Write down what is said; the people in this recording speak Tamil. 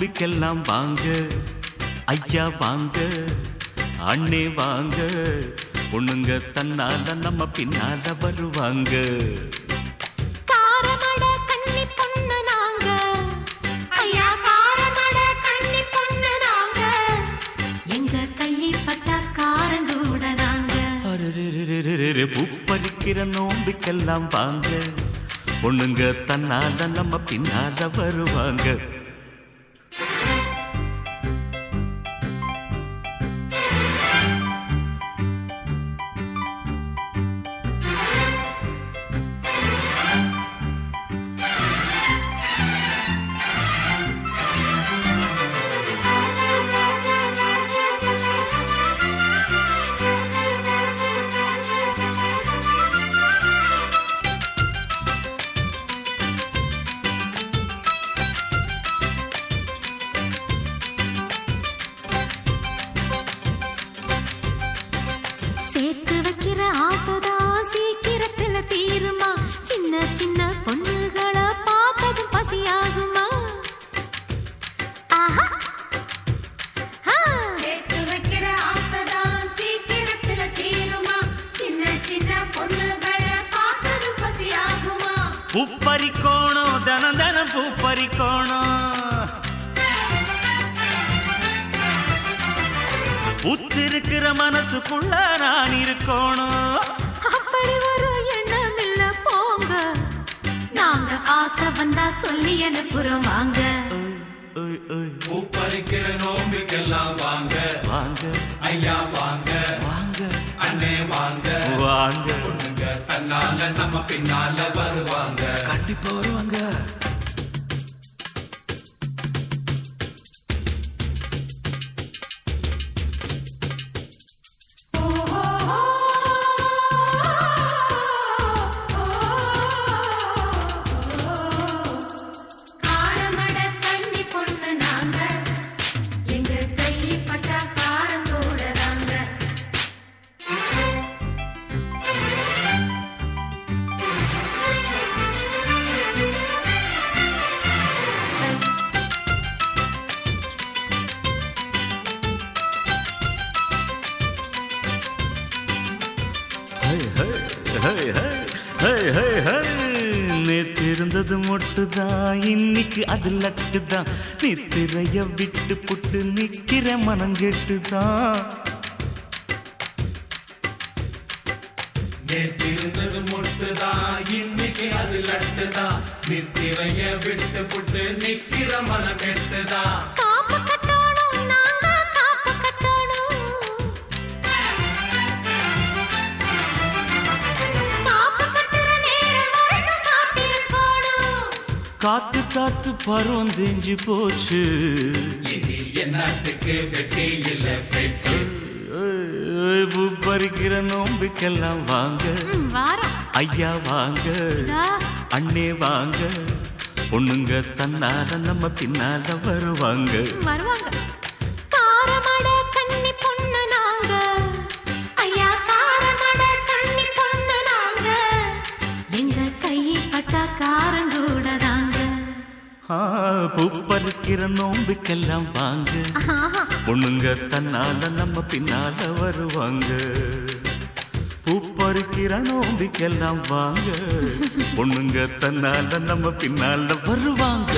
நோம்பிக்கெல்லாம் வாங்க. ஐயா வாங்க அண்ணே வாங்க. பொண்ணுங்க தன்னால நம்ம பின்னால வருவாங்க. காரமட கன்னி பொண்ணு நாங்க. ஐயா காரமட கன்னி பொண்ணு நாங்க. எங்க கையை பட்டா காரங்கூட நாங்க. அரரரரரரர, பூ பறிக்கிற நோம்பிக்கெல்லாம் வாங்க. பொண்ணுங்க தன்னால நம்ம பின்னால வருவாங்க. பசியாகுமா கோணம் தன தனம் தனம் பூ புத்திருக்கிற மனசுக்குள்ள நான் இருக்கணும். அப்படி ஒரு எண்ணம் இல்ல போங்க. நாங்க ஆசை வந்தா சொல்லி அனுப்புறோம் வாங்க. ஓய், ஓய், பூ பறிக்கிற நோம்பிக்கெல்லாம் வாங்க. வாங்க. ஐயா வாங்க. வாங்க. அண்ணே வாங்க. வாங்க. பொண்ணுங்க தன்னால நம்ம பின்னால வருவாங்க. கண்டிப்பா வருவாங்க. நேற்றிருந்தது ஹே, மொட்டுதான் இன்னைக்கு அது லட்டுதான் நீ திரைய விட்டு புட்டு நிக்கிற மனம் கெட்டுதான் நேற்றிருந்தது முட்டுதான் இன்னைக்கு அது லட்டுதான் நித்திரைய விட்டு புட்டு நிக்கிற மனம் கெட்டுதான் காத்து காத்து பருவம் தெரிஞ்சு போச்சு. பறிக்கிற நோம்பிக்கெல்லாம் வாங்க. ஐயா வாங்க. அண்ணே வாங்க. பொண்ணுங்க தன்னால நம்ம பின்னால வருவாங்க. வருவாங்க. ஆ, பூ பறிக்கிற நோம்பிக்கெல்லாம் வாங்க. பொண்ணுங்க தன்னால நம்ம பின்னால வருவாங்க. பூ பறிக்கிற நோம்பிக்கெல்லாம் வாங்க. பொண்ணுங்க தன்னால நம்ம பின்னால வருவாங்க.